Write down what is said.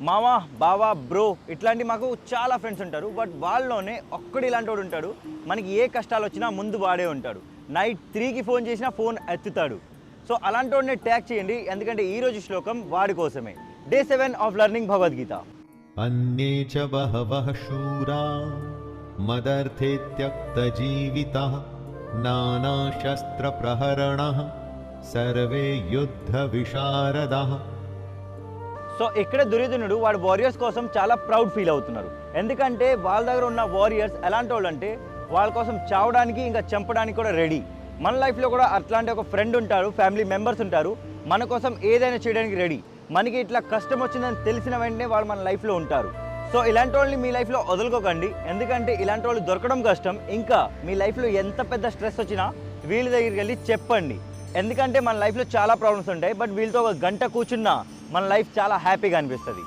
మామ బావా బ్రో ఇట్లాంటి మాకు చాలా ఫ్రెండ్స్ ఉంటారు. బట్ వాళ్ళలోనే ఒక్కడు ఇలాంటి వాడు ఉంటాడు. మనకి ఏ కష్టాలు వచ్చినా ముందు వాడే ఉంటాడు. నైట్ త్రీకి ఫోన్ చేసినా ఫోన్ ఎత్తుతాడు. సో అలాంటి వాడిని ట్యాగ్ చేయండి. ఎందుకంటే ఈ రోజు శ్లోకం వాడి కోసమే. Day seven of learning Bhagavad Gita అన్యే చ బహవః శూరా మదర్థే త్యక్త జీవిత నానా శస్త్ర ప్రహరణ సర్వే యుద్ధ విశారదః సో ఇక్కడ దుర్యోధనుడు వాడు వారియర్స్ కోసం చాలా ప్రౌడ్ ఫీల్ అవుతున్నారు. ఎందుకంటే వాళ్ళ దగ్గర ఉన్న వారియర్స్ ఎలాంటి వాళ్ళు అంటే వాళ్ళ కోసం చావడానికి ఇంకా చంపడానికి కూడా రెడీ మన లైఫ్లో కూడా అట్లాంటి ఒక ఫ్రెండ్ ఉంటారు ఫ్యామిలీ మెంబర్స్ ఉంటారు. మన కోసం ఏదైనా చేయడానికి రెడీ మనకి ఇట్లా కష్టం వచ్చిందని తెలిసిన వెంటనే వాళ్ళు మన లైఫ్లో ఉంటారు. సో ఇలాంటి వాళ్ళని మీ లైఫ్లో వదులుకోకండి. ఎందుకంటే ఇలాంటి వాళ్ళు దొరకడం కష్టం. ఇంకా మీ లైఫ్లో ఎంత పెద్ద స్ట్రెస్ వచ్చినా వీళ్ళ దగ్గరికి వెళ్ళి చెప్పండి. ఎందుకంటే మన లైఫ్లో చాలా ప్రాబ్లమ్స్ ఉంటాయి. బట్ వీళ్ళతో ఒక గంట కూర్చున్నా మన లైఫ్ చాలా హ్యాపీగా అనిపిస్తుంది.